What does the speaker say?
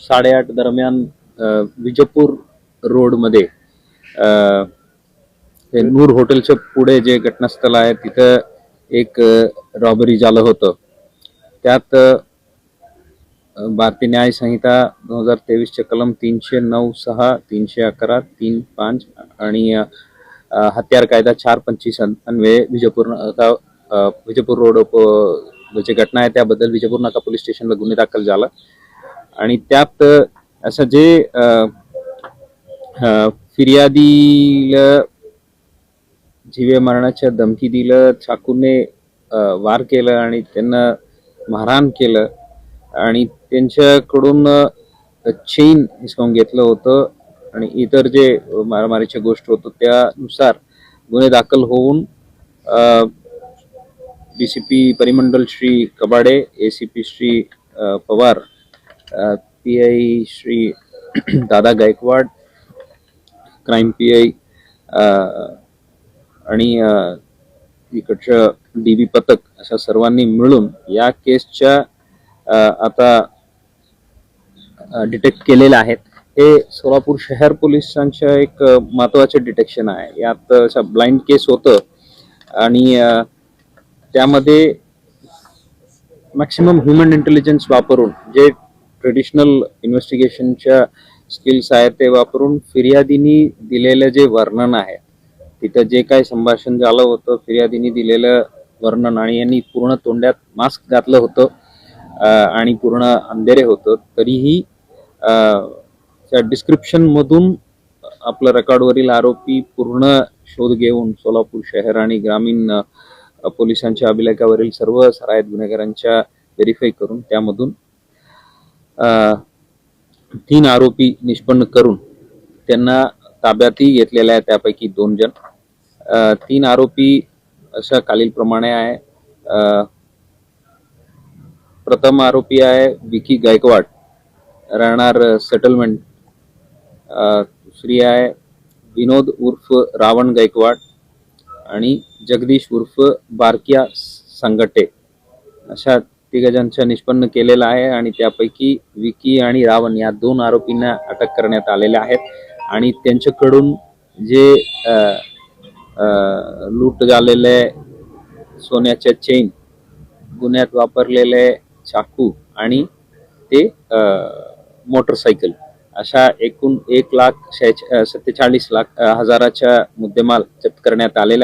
साडेआठ दरम्यान विजयपूर रोडमध्ये हे नूर हॉटेलच्या पुढे जे घटनास्थळ आहे तिथं एक रॉबरी झालं होतं. त्यात भारतीय न्याय संहिता दोन हजार तेवीसचे कलम तीनशे नऊ सहा तीनशे अकरा तीन पाच आणि हत्यार कायदा चार पंचवीस अन्वये विजयपूर विजयपूर रोड जे घटना आहे त्याबद्दल विजयपूर नाका पोलीस स्टेशनला गुन्हे दाखल झाला. आणि त्यात असं जे फिर्यादीला जीवे मारण्याच्या धमकी दिलं चाकूने वार केलं आणि त्यांना मारहाण केलं आणि त्यांच्याकडून चेन हिसकावून घेतलं होतं आणि इतर जे मारामारीच्या गोष्ट होतं त्यानुसार गुन्हे दाखल होऊन डीसीपी परिमंडल Shri Kabade ACP Shri Pawar P I Shri Dada Gaikwad crime P I आणि इकडचं डी बी पथक अशा सर्वांनी मिळून या केसच्या आता डिटेक्ट केलेल्या आहेत हे सोलापूर शहर पोलिसांच्या एक अ, महत्त्वाचे डिटेक्शन आहे यात अशा ब्लाइंड केस होतं आणि त्यामध्ये मॅक्सिमम ह्युमन इंटेलिजन्स वापरून जे ट्रेडिशनल इन्व्हेस्टिगेशनच्या स्किल्स आहेत ते वापरून फिर्यादीनी दिलेलं जे वर्णन आहे तिथं जे काही संभाषण झालं होतं फिर्यादीनी दिलेलं वर्णन आणि यांनी पूर्ण तोंडात मास्क घातलं होतं आणि पूर्ण अंधेरे होतं तरीही त्या डिस्क्रिप्शनमधून आपलं रेकॉर्डवरील आरोपी पूर्ण शोध घेऊन सोलापूर शहर आणि ग्रामीण पोलिसांच्या अभिलेखावरील सर्व सरायत गुन्हेगारांच्या व्हेरीफाय करून त्यामधून अं, तीन आरोपी निष्पन्न करून त्यांना ताब्यातही घेतलेले आहे त्यापैकी दोन जण. तीन आरोपी अशा खालीलप्रमाणे आहे. प्रथम आरोपी आहे विकी गायकवाड. राहणार सेटलमेंट दुसरी आहे विनोद उर्फ रावण गायकवाड. आणि जगदीश उर्फ बारकिया संगटे अशा तिघजांच्या निष्पन्न केलेला आहे आणि त्यापैकी विकी आणि रावण या दोन आरोपींना अटक करण्यात आलेल्या आहेत. आणि त्यांच्याकडून जे लूट झालेले सोन्याच्या चेन गुन्ह्यात वापरलेले चाकू आणि ते मोटरसायकल अशा एकूण एक लाख शेहेच- सत्तेचाळीस लाख हजाराच्या मुद्देमाल जप्त करण्यात आलेला